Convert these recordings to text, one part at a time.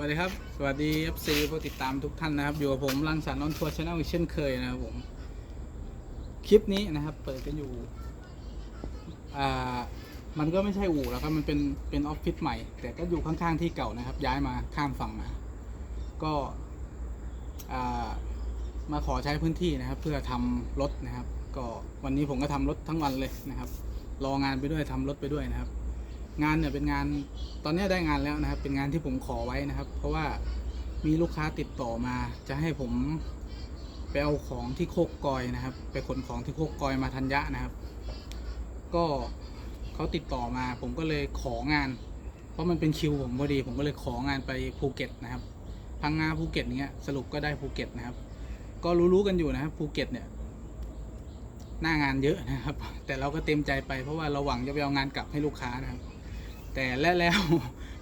วัสดีครับ สวัสดี FC ผู้ติดตามทุกท่านนะครับ อยู่กับผมรังสรรค์นนทัวร์ชาแนลเช่นเคยนะครับผม คลิปนี้นะครับ เปิดกันอยู่ อ่า มันก็ไม่ใช่อู่แล้วครับมันเป็นเป็นออฟฟิศใหม่ แต่ก็อยู่ข้างๆที่เก่านะครับ ย้ายมาข้ามฝั่งมา ก็อ่ามาขอใช้พื้นที่นะครับ เพื่อทำรถนะครับ ก็วันนี้ผมก็ทำรถทั้งวันเลยนะครับ รองานไปด้วยทำรถไปด้วยนะครับ งานเนี่ยเป็นงานตอนนี้ได้งานแล้วนะครับ เป็นงานที่ผมขอไว้นะครับ เพราะว่ามีลูกค้าติดต่อมา จะให้ผมไปเอาของที่โคกกอยนะครับ ไปขนของที่โคกกอยมาทัญญะนะครับ ก็เขาติดต่อมา ผมก็เลยของาน เพราะมันเป็นคิวผมพอดี ผมก็เลยของานไปภูเก็ตนะครับพังงาภูเก็ตเนี้ยสรุปก็ได้ภูเก็ตนะครับ ก็รู้ๆกันอยู่นะครับภูเก็ตเนี่ยหน้างานเยอะนะครับ แต่เราก็เต็มใจไปเพราะว่าเราหวังจะไปเอางานกลับให้ลูกค้านะครับ แต่และแล้ว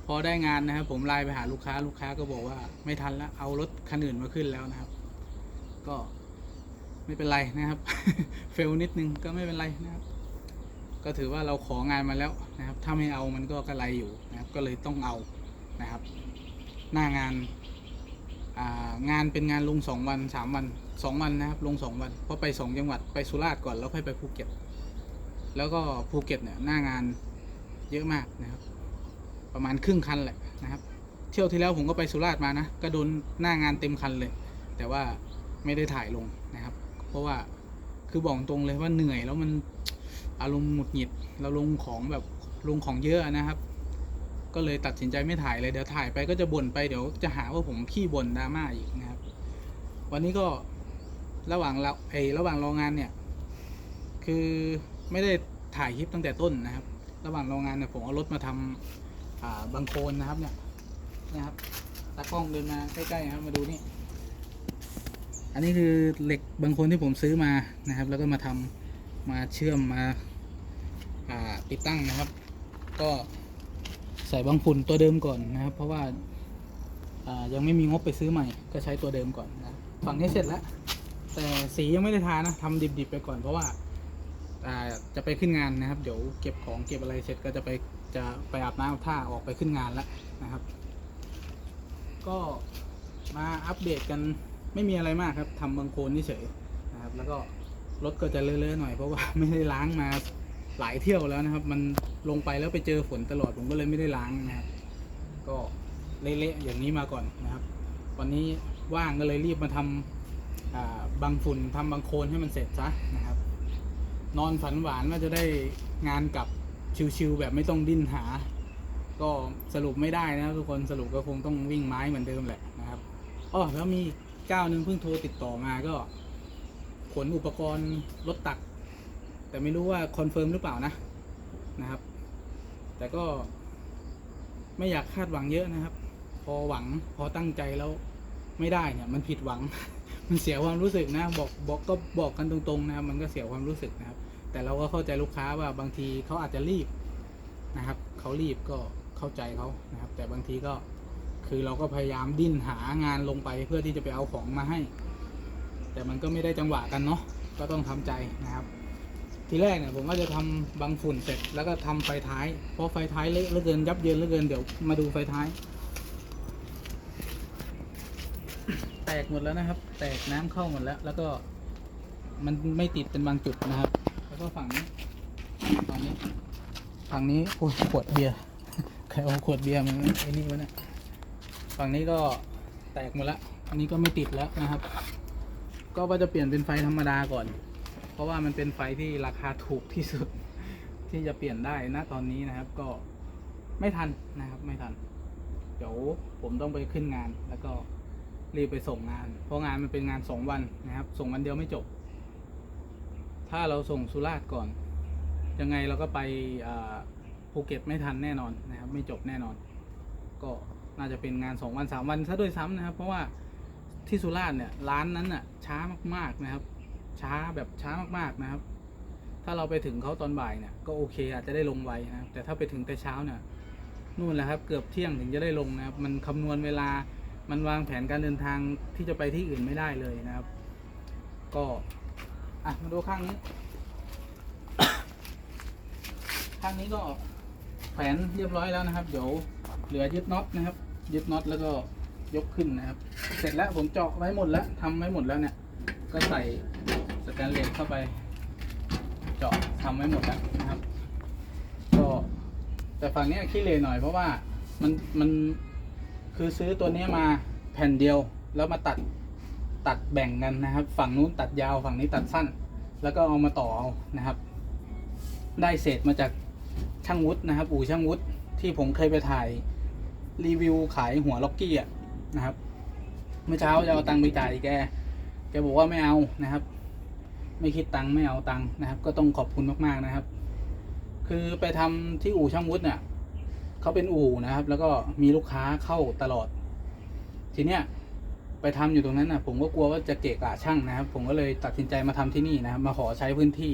พอได้งานนะครับ ผมไลน์ไปหาลูกค้าลูกค้าก็บอกว่าไม่ทันแล้วเอารถคันอื่นมาขึ้นแล้วนะครับ ก็ไม่เป็นไรนะครับ เฟลนิดนึงก็ไม่เป็นไรนะครับ ก็ถือว่าเราของานมาแล้วนะครับ ถ้าไม่เอามันก็กระไรอยู่นะครับ ก็เลยต้องเอานะครับ หน้างานางานเป็นงานลงสองวันสามวันสองวันนะครับ ลงสองวันเพราะไปสองจังหวัดไปสุราษฎร์ก่อนแล้วค่อยไปภูเก็ต แล้วก็ภูเก็ตเนี่ยหน้างาน เยอะมากนะครับ ประมาณครึ่งคันแหละนะครับ เที่ยวที่แล้วผมก็ไปสุราษฎร์มานะก็โดนหน้างานเต็มคันเลย แต่ว่าไม่ได้ถ่ายลงนะครับ เพราะว่าคือบอกตรงเลยว่าเหนื่อยแล้วมันอารมณ์หงุดหงิดเราลงของแบบลงของเยอะนะครับ ก็เลยตัดสินใจไม่ถ่ายเลยเดี๋ยวถ่ายไปก็จะบ่นไปเดี๋ยวจะหาว่าผมขี้บ่นดราม่าอีกนะครับ วันนี้ก็ระหว่างเราไอระหว่างรองานเนี่ย คือไม่ได้ถ่ายคลิปตั้งแต่ต้นนะครับ ระหว่างโรองานเนี่ยผมเอารถมาทำาบางโคลนนะครับเนี่ยนะครับตากล้องเดินมาใกล้ๆนะครับมาดูนี่ อันนี้คือเหล็กบางโคนที่ผมซื้อมานะครับ แล้วก็มาทำมาเชื่อมมาติดตั้งนะครับ ก็ใส่บางฝุ่นตัวเดิมก่อนนะครับ เพราะว่าายังไม่มีงบไปซื้อใหม่ ก็ใช้ตัวเดิมก่อนนะฝั่งนี้เสร็จแล้ว แต่สียังไม่ได้ทานะทำดิบๆไปก่อนเพราะว่า จะไปขึ้นงานนะครับ เดี๋ยวเก็บของเก็บอะไรเสร็จก็จะไปจะไปอาบน้ำท่าออกไปขึ้นงานแล้วนะครับ ก็มาอัปเดตกันไม่มีอะไรมากครับทำบางโคลนเฉยนะครับ แล้วก็รถก็จะเลอะๆหน่อยเพราะว่าไม่ได้ล้างมาหลายเที่ยวแล้วนะครับ มันลงไปแล้วไปเจอฝนตลอดผมก็เลยไม่ได้ล้างนะครับ ก็เละๆอย่างนี้มาก่อนนะครับ วันนี้ว่างก็เลยรีบมาทำบางฝุ่นทำบางโคลนให้มันเสร็จซะนะครับ นอนฝันหวานว่าจะได้งานกลับชิวๆแบบไม่ต้องดิ้นหา ก็สรุปไม่ได้นะทุกคนสรุปก็คงต้องวิ่งไม้เหมือนเดิมแหละนะครับอ๋อแล้วมีเจ้าหนึ่งเพิ่งโทรติดต่อมาก็ขนอุปกรณ์รถตัก แต่ไม่รู้ว่าคอนเฟิร์มหรือเปล่านะนะครับ แต่ก็ไม่อยากคาดหวังเยอะนะครับ พอหวังพอตั้งใจแล้วไม่ได้เนี่ย มันผิดหวัง มันเสียความรู้สึกนะบอกบอกก็บอกกันตรงๆนะครับมันก็เสียความรู้สึกนะครับ แต่เราก็เข้าใจลูกค้าว่าบางทีเขาอาจจะรีบนะครับเขารีบก็เข้าใจเขานะครับ แต่บางทีก็คือเราก็พยายามดิ้นหางานลงไปเพื่อที่จะไปเอาของมาให้ แต่มันก็ไม่ได้จังหวะกันเนาะก็ต้องทำใจนะครับทีแรกเนี่ยผมก็จะทำบางฝุ่นเสร็จแล้วก็ทำไฟท้าย เพราะไฟท้ายเละเหลือเกินยับเยินเหลือเกินเดี๋ยวมาดูไฟท้าย แต กหมดแล้วนะครับ แตกน้ำเข้าหมดแล้ว แล้วก็มันไม่ติดเป็นบางจุดนะครับ แล้วก็ฝั่งนี้ฝั่งนี้ฝั่งนี้โอ้ยขวดเบียร์ใครเอาขวดเบียร์มาไอ้นี่วะเนี่ยฝั่งนี้ก็แตกหมดแล้ว อันนี้ก็ไม่ติดแล้วนะครับ ก็ว่าจะเปลี่ยนเป็นไฟธรรมดาก่อน เพราะว่ามันเป็นไฟที่ราคาถูกที่สุด ที่จะเปลี่ยนได้นะตอนนี้นะครับ ก็ไม่ทันนะครับ ไม่ทัน เดี๋ยวผมต้องไปขึ้นงานแล้วก็ รีบไปส่งงาน เพราะงานมันเป็นงานสองวันนะครับ ส่งวันเดียวไม่จบ ถ้าเราส่งสุราษฎร์ก่อน ยังไงเราก็ไปภูเก็ตไม่ทันแน่นอนนะครับ ไม่จบแน่นอน ก็น่าจะเป็นงานสองวันสามวันซะด้วยซ้ำนะครับ เพราะว่าที่สุราษฎร์เนี่ยร้านนั้นน่ะช้ามาก ๆนะครับ ช้าแบบช้ามากๆนะครับ ถ้าเราไปถึงเขาตอนบ่ายเนี่ยก็โอเคอาจจะได้ลงไวนะครับแต่ถ้าไปถึงแต่เช้าเนี่ยนู่นแหละครับ เกือบเที่ยงถึงจะได้ลงนะครับ มันคำนวณเวลา มันวางแผนการเดินทางที่จะไปที่อื่นไม่ได้เลยนะครับ ก็อะมาดูข้างนี้ ข้างนี้ก็แขวนเรียบร้อยแล้วนะครับเดี๋ยวเหลือยึดน็อตนะครับยึดน็อตแล้วก็ยกขึ้นนะครับ เสร็จแล้วผมเจาะไว้หมดแล้วทำไว้หมดแล้วเนี่ย ก็ใส่สแตนเลสเข้าไป เจาะทำไว้หมดแล้วนะครับ ก็แต่ฝั่งนี้ขี้เลหน่อยเพราะว่ามันมัน คือซื้อตัวนี้มาแผ่นเดียวแล้วมาตัดตัดแบ่งกันนะครับ ฝั่งนู้นตัดยาวฝั่งนี้ตัดสั้น แล้วก็เอามาต่อเอานะครับ ได้เศษมาจากช่างวุฒนะครับ อู่ช่างวุฒที่ผมเคยไปถ่ายรีวิวขายหัวล็อกกี้อะนะครับ เมื่อเช้าจะเอาตังค์ไปจ่ายแกแกบอกว่าไม่เอานะครับ ไม่คิดตังค์ไม่เอาตังค์นะครับ ก็ต้องขอบคุณมากๆนะครับ คือไปทำที่อู่ช่างวุฒเนี่ย เขาเป็นอู่นะครับ แล้วก็มีลูกค้าเข้าตลอด ทีเนี้ยไปทำอยู่ตรงนั้นนะผมก็กลัวว่าจะเกะกะช่างนะครับ ผมก็เลยตัดสินใจมาทำที่นี่นะครับ มาขอใช้พื้นที่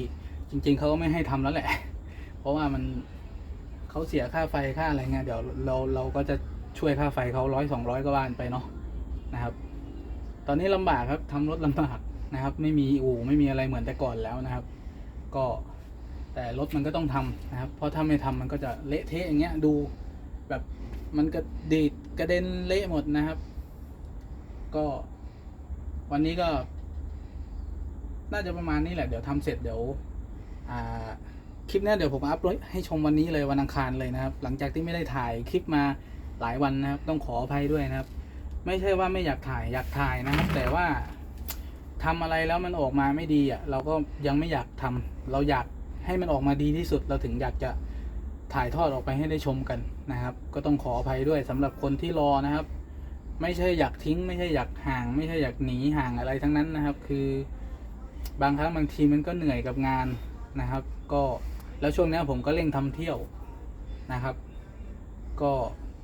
จริง ๆเขาก็ไม่ให้ทำแล้วแหละ เพราะว่ามันเขาเสียค่าไฟค่าอะไรเงี้ยเดี๋ยวเราเราก็จะช่วยค่าไฟเขาร้อยสองร้อยก็ว่านไปเนาะนะครับ ตอนนี้ลำบากครับทำรถลำบากนะครับ ไม่มีอู่ไม่มีอะไรเหมือนแต่ก่อนแล้วนะครับ ก็ แต่รถมันก็ต้องทำนะครับ เพราะถ้าไม่ทำมันก็จะเละเทะอย่างเงี้ยดูแบบมันก็ดีดกระเด็นเละหมดนะครับ ก็วันนี้ก็ น่าจะประมาณนี้แหละ เดี๋ยวทำเสร็จเดี๋ยวคลิปนี้เดี๋ยวผมอัพโหลดให้ชมวันนี้เลยวันอังคารเลยนะครับ หลังจากที่ไม่ได้ถ่ายคลิปมาหลายวันนะครับ ต้องขออภัยด้วยนะครับ ไม่ใช่ว่าไม่อยากถ่ายอยากถ่ายนะครับ แต่ว่าทำอะไรแล้วมันออกมาไม่ดีอะ เราก็ยังไม่อยากทำเราอยาก ให้มันออกมาดีที่สุดเราถึงอยากจะถ่ายทอดออกไปให้ได้ชมกันนะครับ ก็ต้องขออภัยด้วยสำหรับคนที่รอนะครับ ไม่ใช่อยากทิ้ง ไม่ใช่อยากห่าง ไม่ใช่อยากหนีห่างอะไรทั้งนั้นนะครับ คือบางครั้งบางทีมันก็เหนื่อยกับงานนะครับ ก็แล้วช่วงนี้ผมก็เร่งทำเที่ยวนะครับ ก็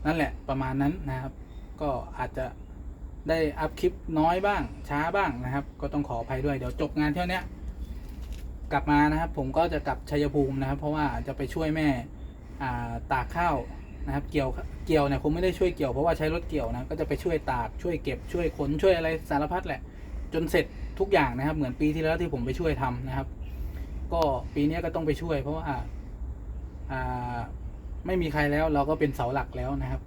นั่นแหละประมาณนั้นนะครับ ก็อาจจะได้อัพคลิปน้อยบ้างช้าบ้างนะครับ ก็ต้องขออภัยด้วยเดี๋ยวจบงานเที่ยวนี้ กลับมานะครับ ผมก็จะกลับชัยภูมินะครับ เพราะว่าจะไปช่วยแม่าตากข้าวนะครับ เกี่ยวเกี่ยวเนี่ยผมไม่ได้ช่วยเกี่ยวเพราะว่าใช้รถเกี่ยวนะก็จะไปช่วยตากช่วยเก็บช่วยขนช่วยอะไรสารพัดแหละ จนเสร็จทุกอย่างนะครับ เหมือนปีที่แล้วที่ผมไปช่วยทำนะครับ ก็ปีนี้ก็ต้องไปช่วย เพราะว่าไม่มีใครแล้วเราก็เป็นเสาหลักแล้วนะครับ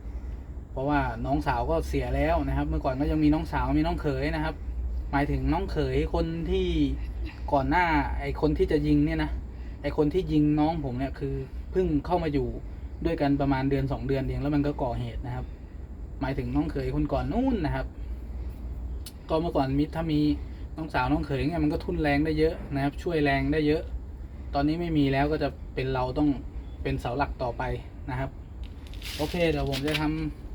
เพราะว่าน้องสาวก็เสียแล้วนะครับ เมื่อก่อนก็ยังมีน้องสาวมีน้องเขยนะครับ หมายถึงน้องเขยคนที่ ก่อนหน้าไอคนที่จะยิงเนี่ยนะไอคนที่ยิงน้องผมเนี่ยคือเพิ่งเข้ามาอยู่ด้วยกันประมาณเดือนสองเดือนเองแล้วมันก็ก่อเหตุนะครับ หมายถึงน้องเขยคนก่อนนู่นนะครับ ก็เมื่อก่อนมิถ้ามีน้องสาวน้องเขยเนี่ยมันก็ทุนแรงได้เยอะนะครับ ช่วยแรงได้เยอะ ตอนนี้ไม่มีแล้วก็จะเป็นเราต้องเป็นเสาหลักต่อไปนะครับ โอเคเดี๋ยวผมจะท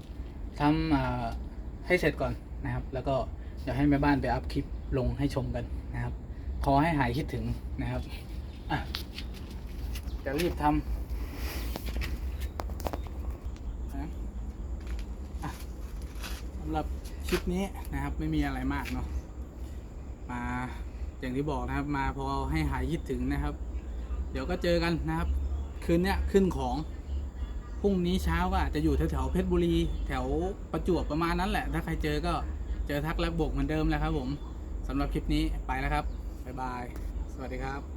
ำทำให้เสร็จก่อนนะครับ แล้วก็เดี๋ยวให้แม่บ้านไปอัพคลิปลงให้ชมกันนะครับ ขอให้หายคิดถึงนะครับอะจะรีบทำนะอะสำหรับคลิปนี้นะครับไม่มีอะไรมากเนาะมาอย่างที่บอกนะครับมาพอให้หายคิดถึงนะครับ เดี๋ยวก็เจอกันนะครับ คืนเนี้ยขึ้นของพรุ่งนี้เช้าก็อาจจะอยู่แถวๆเพชรบุรี แถวประจวบประมาณนั้นแหละ ถ้าใครเจอก็เจอทักและบวกเหมือนเดิมแล้วครับผมสำหรับคลิปนี้ไปแล้วครับ บาย สวัสดีครับ